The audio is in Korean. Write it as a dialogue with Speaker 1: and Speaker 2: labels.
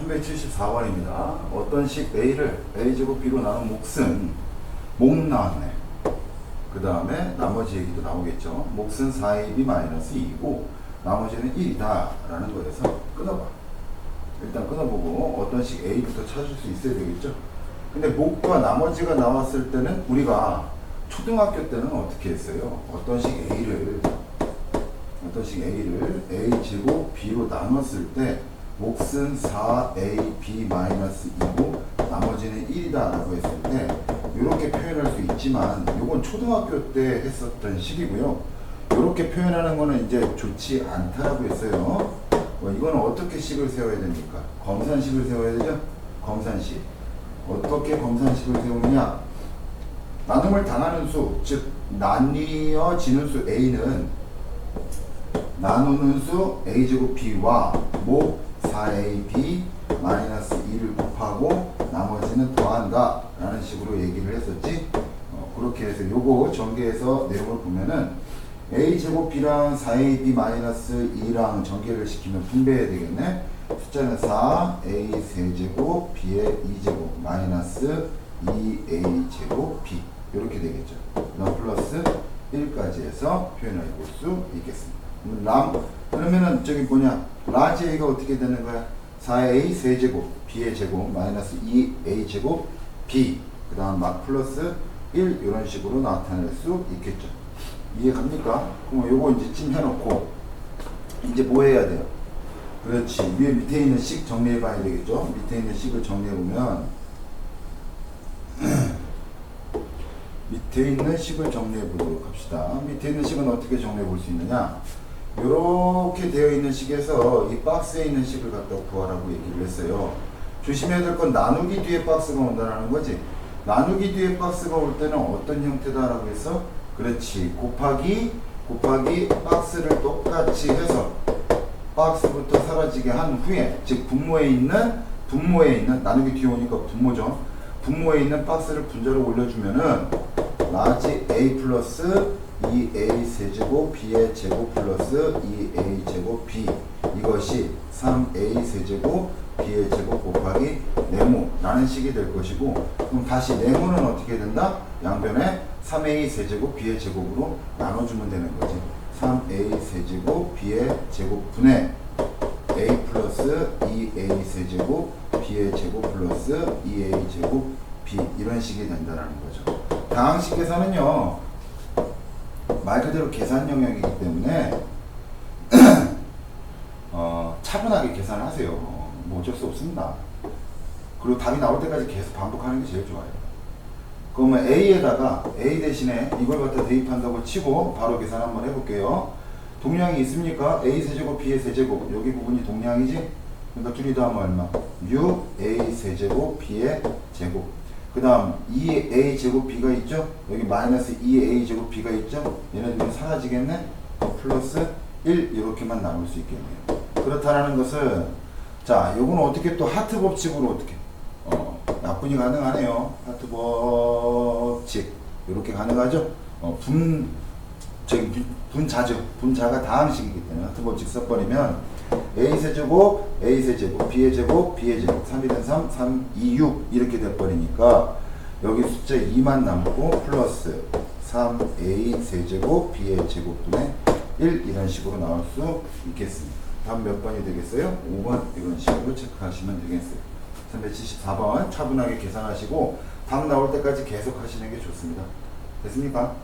Speaker 1: 374번입니다. 어떤 식 A를 A제곱 B로 나눈 몫은 목 나왔네. 그 다음에 나머지 얘기도 나오겠죠. 몫은 4AB 마이너스 2이고 나머지는 1이다 라는 거에서 끊어봐. 일단 끊어보고 어떤 식 A부터 찾을 수 있어야 되겠죠. 근데 목과 나머지가 나왔을 때는 우리가 초등학교 때는 어떻게 했어요? 어떤 식 A를 어떤 식 A를 A 제곱 B로 나눴을 때 몫은 4AB 마이너스 2고 나머지는 1이다 라고 했을 때 이렇게 표현할 수 있지만 이건 초등학교 때 했었던 식이고요. 이렇게 표현하는 거는 이제 좋지 않다라고 했어요. 어, 이거는 어떻게 식을 세워야 됩니까? 검산식을 세워야 되죠? 검산식. 어떻게 검산식을 세우느냐? 나눔을 당하는 수, 즉 나뉘어지는 수 A는 나누는 수 a제곱 b와 목 4ab 마이너스 2를 곱하고 나머지는 더한다 라는 식으로 얘기를 했었지. 어, 그렇게 해서 요거 전개해서 내용을 보면은 a제곱 b랑 4ab 마이너스 2랑 전개를 시키면 분배해야 되겠네. 숫자는 4 a 세제곱 b의 2제곱 마이너스 2a 제곱 b. 이렇게 되겠죠. 그다음 플러스 1까지 해서 표현해 볼수 있겠습니다 람 그러면은 저기 뭐냐 라지 a가 어떻게 되는 거야 4a 세제곱 b의 제곱 마이너스 2a 제곱 b 그 다음 막 플러스 1 이런 식으로 나타낼 수 있겠죠 이해갑니까? 그럼 요거 이제 찜 해놓고 이제 뭐 해야 돼요? 그렇지 위에 밑에 있는 식 정리해 봐야 되겠죠 밑에 있는 식을 정리해 보면 밑에 있는 식을 정리해 보도록 합시다. 밑에 있는 식은 어떻게 정리해 볼 수 있느냐? 이렇게 되어 있는 식에서 이 박스에 있는 식을 갖다 구하라고 얘기를 했어요. 조심해야 될 건 나누기 뒤에 박스가 온다는 거지. 나누기 뒤에 박스가 올 때는 어떤 형태다라고 해서 그렇지 곱하기 곱하기 박스를 똑같이 해서 박스부터 사라지게 한 후에 즉 분모에 있는 분모에 있는 나누기 뒤에 오니까 분모죠. 분모에 있는 박스를 분자로 올려주면은 라지 a 플러스 2a 세제곱 b의 제곱 플러스 2a 제곱 b 이것이 3a 세제곱 b의 제곱 곱하기 네모라는 식이 될 것이고 그럼 다시 네모는 어떻게 된다? 양변에 3a 세제곱 b의 제곱으로 나눠주면 되는 거지 3a 세제곱 b의 제곱 분의 a 플러스 2a 세제곱 b의 제곱 플러스 2a 제곱 b 이런 식이 된다는 거죠. 다항식 계산은요 말 그대로 계산 영역이기 때문에 어, 차분하게 계산하세요. 뭐 어쩔 수 없습니다. 그리고 답이 나올 때까지 계속 반복하는 게 제일 좋아요. 그러면 A에다가 A 대신에 이걸 갖다 대입한다고 치고 바로 계산 한번 해볼게요. 동량이 있습니까? A 세제곱, B의 세제곱. 여기 부분이 동량이지? 그러니까 둘이 더하면 얼마? 6A 세제곱, B의 제곱. 그 다음 2A 제곱 B가 있죠? 여기 마이너스 2A 제곱 B가 있죠? 얘네들이 사라지겠네? 어, 플러스 1 이렇게만 나올 수 있겠네요. 그렇다는 것은 자, 요거는 어떻게 또 하트 법칙으로 어떻게? 어, 약분이 가능하네요. 하트 법칙 이렇게 가능하죠? 어, 분 저기 분- 분자죠. 분자가 다항식이기 때문에 하트 법칙 써버리면 a 세제곱 a 세제곱 b의 제곱 b의 제곱 3이든 3, 3, 2, 6 이렇게 돼버리니까 여기 숫자 2만 남고 플러스 3a 세제곱 b의 제곱분의 1 이런 식으로 나올 수 있겠습니다. 다음 몇 번이 되겠어요? 5번 이런 식으로 체크하시면 되겠어요. 374번 차분하게 계산하시고 답 나올 때까지 계속 하시는 게 좋습니다. 됐습니까?